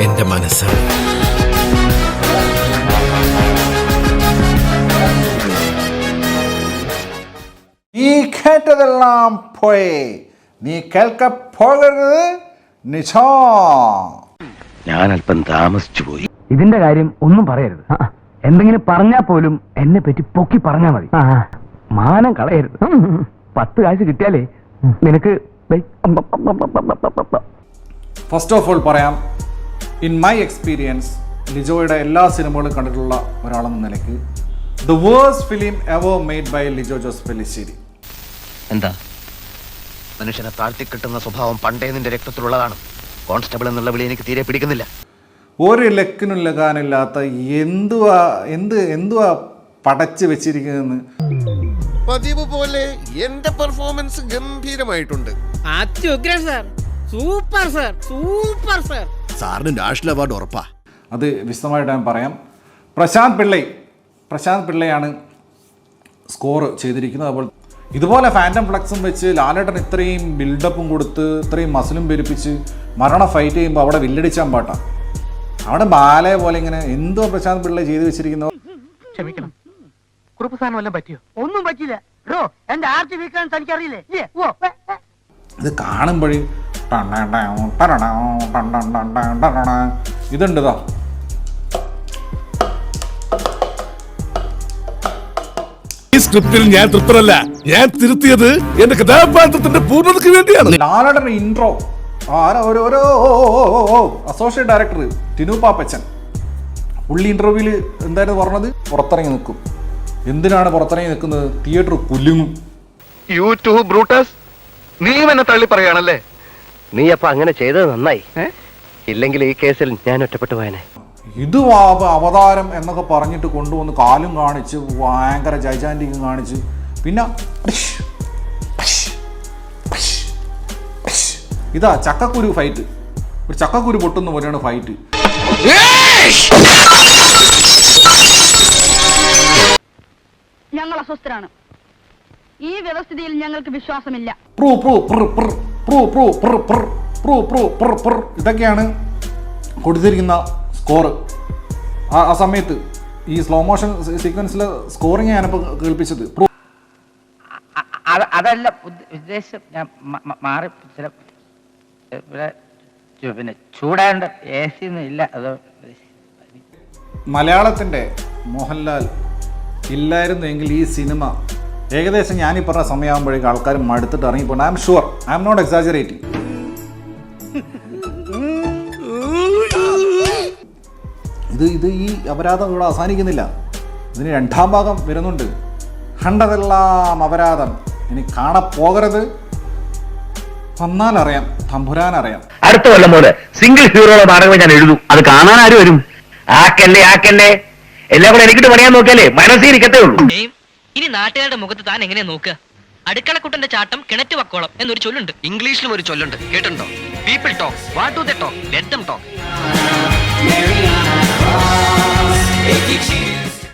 എന്റെ മനസ്സ്. നീ കേട്ടതെല്ലാം പോയി. നീ കേൾക്ക പോകരുത് നിശാ. ഞാൻ അല്പം താമസിച്ചു പോയി. ഇതിന്റെ കാര്യം ഒന്നും പറയരുത്. എന്തെങ്കിലും പറഞ്ഞാൽ പോലും എന്നെ പറ്റി പൊക്കി പറഞ്ഞാ മതി. മാനം കളയരുത്. പത്ത് കാശ് കിട്ടിയാലേ നിനക്ക് ഫസ്റ്റ് ഓഫ് ഓൾ പറയാം ഇൻ മൈ എക്സ്പീരിയൻസ് ലിജോയുടെ എല്ലാ സിനിമകളും കണ്ടിട്ടുള്ള ഒരാളെന്ന നിലയ്ക്ക് the worst film ever made by Lijo Jose Pellissery എന്താ? മനുഷ്യനെ താഴ്ത്തി കിട്ടുന്ന സ്വഭാവം പണ്ടേ നിന്റെ രക്തത്തിലുള്ളതാണ്. കോൺസ്റ്റബിൾ എന്നുള്ള വിളി എനിക്ക് തീരെ പിടിക്കുന്നില്ല. ഒരു ലക്കിനും ലഗാനില്ലാത്ത എന്തുവാ എന്ത് എന്തുവാ പടച്ച് വെച്ചിരിക്കുന്നതെന്ന്? പതിവ് പോലെ എന്റെ performance ഗംഭീരമായിട്ടുണ്ട്. Sir. Super sir super sir. സാറിന് നാഷണൽ അവാർഡ് ഉറപ്പാ. അത് വിശദമായിട്ട് ഞാൻ പറയാം. പ്രശാന്ത് പിള്ളൈ പ്രശാന്ത് പിള്ളയാണ് സ്കോർ ചെയ്തിരിക്കുന്നത്. അപ്പോൾ ഇതുപോലെ ഫാന്റം ഫ്ലക്സും വെച്ച് ലാലേട്ടൻ ഇത്രയും ബിൽഡപ്പും കൊടുത്ത് ഇത്രയും മസിലും പെരുപ്പിച്ച് മരണ ഫൈറ്റ് ചെയ്യുമ്പോൾ അവിടെ വില്ലടിച്ചാൻ പാട്ടാ. അവിടെ ബാലയെ പോലെ ഇങ്ങനെ എന്തോ പ്രശാന്ത് പിള്ളை ചെയ്തു വെച്ചിരിക്കുന്നു. ക്ഷമിക്കണം. കുറുപ്പ് സാധനം വല്ലതും പറ്റിയോ? ഒന്നും പറ്റില്ല എന്റെ തനിക്കറിയില്ലേ. ഇത് കാണുമ്പോഴേ ഇതുണ്ട് ഇതാ ഈ സ്ക്രിപ്റ്റിൽ ഞാൻ തൃപ്തരല്ല. ഞാൻ തിരുത്തിയത് എന്റെ കഥാപാത്രത്തിന്റെ പൂർണതയ്ക്ക് വേണ്ടിയാണ്. ലാലടൻ ഇൻട്രോ ഒരു അസോസിയേറ്റ് ഡയറക്ടർ ടിനു പാപ്പച്ചൻ. പുള്ളി ഇന്റർവ്യൂവിൽ എന്തായിരുന്നു പറഞ്ഞത്? പുറത്തിറങ്ങി നിൽക്കും. എന്തിനാണ് പുറത്തിറങ്ങി നിൽക്കുന്നത്? തിയേറ്റർ പുല്ലുങ്ങും. യൂട്യൂബ് ബ്രൂട്ടസ് നീ എന്നെ തള്ളി പറയാണല്ലേ നീ അപ്പൊ അങ്ങനെ ചെയ്തത് നന്നായി. ഇല്ലെങ്കിൽ ഈ കേസിൽ ഞാൻ ഒറ്റപ്പെട്ടു പോയനെ. ഇത് അവതാരം എന്നൊക്കെ പറഞ്ഞിട്ട് കൊണ്ടുവന്ന് കാലും കാണിച്ച് ഭയങ്കര ജൈജാന്റിക്കും കാണിച്ച് പിന്നെ. ഇതാ ചക്കക്കുരു ഫൈറ്റ് ഒരു ചക്കക്കുരു പൊട്ടുന്ന പോലെയാണ് ഫൈറ്റ് ഞങ്ങൾ അസ്വസ്ഥരാണ്. ഈ വ്യവസ്ഥിതിയിൽ ഞങ്ങൾക്ക് വിശ്വാസമില്ല. പ്രൂ പ്രൂ പ്ര പ്ര പ്രൂ പ്രൂ പ്ര പ്ര ഇതൊക്കെയാണ് കൊടുത്തിരിക്കുന്ന സ്കോർ ആ സമയത്ത് ഈ സ്ലോ മോഷൻ സീക്വൻസിലെ സ്കോറിങ് ഞാനിപ്പോൾ കേൾപ്പിച്ചത്. പ്രൂ അതല്ല ഉദ്ദ- ഉദ്ദേശം ഞാൻ മാറി ചില ഇവിടെ പിന്നെ ചൂടാണ്ട് എ സി ഒന്നും ഇല്ല അത് മലയാളത്തിന്റെ മോഹൻലാൽ ഇല്ലായിരുന്നു എങ്കിൽ ഈ സിനിമ ഏകദേശം ഞാൻ ഈ പറഞ്ഞ സമയമാകുമ്പോഴേക്കും ആൾക്കാർ മടുത്തിട്ട് ഇറങ്ങിപ്പോണ്ട് I'm sure I'm not exaggerating ഇത് ഇത് ഈ അപരാധം ഇവിടെ അവസാനിക്കുന്നില്ല. ഇതിന് രണ്ടാം ഭാഗം വരുന്നുണ്ട്. കണ്ടതെല്ലാം അപരാധം. ഇനി കാണപ്പോകരുത് വന്നാൽ അറിയാം തമ്പുരാൻ അറിയാം അടുത്ത കൊല്ലം പോലെ സിംഗിൾ ഹീറോയുടെ നാടകം ഞാൻ എഴുതും. അത് കാണാൻ ആര് വരും? ആക്കല്ലേ ആക്കല്ലേ? എല്ലാം കൂടെ എനിക്കിട്ട് പണിയാൻ നോക്കിയാലേ മനസ്സിൽ ഇരിക്കത്തേ ഉള്ളൂ. ഇനി നാട്ടുകാരുടെ മുഖത്ത് താൻ എങ്ങനെയാ നോക്കുക അടുക്കളക്കുട്ടന്റെ ചാട്ടം കിണറ്റ് വക്കോളം എന്നൊരു ചൊല്ലുണ്ട്. ഇംഗ്ലീഷിലും ഒരു ചൊല്ലുണ്ട്. കേട്ടിട്ടുണ്ടോ? People talk what to the talk let them talk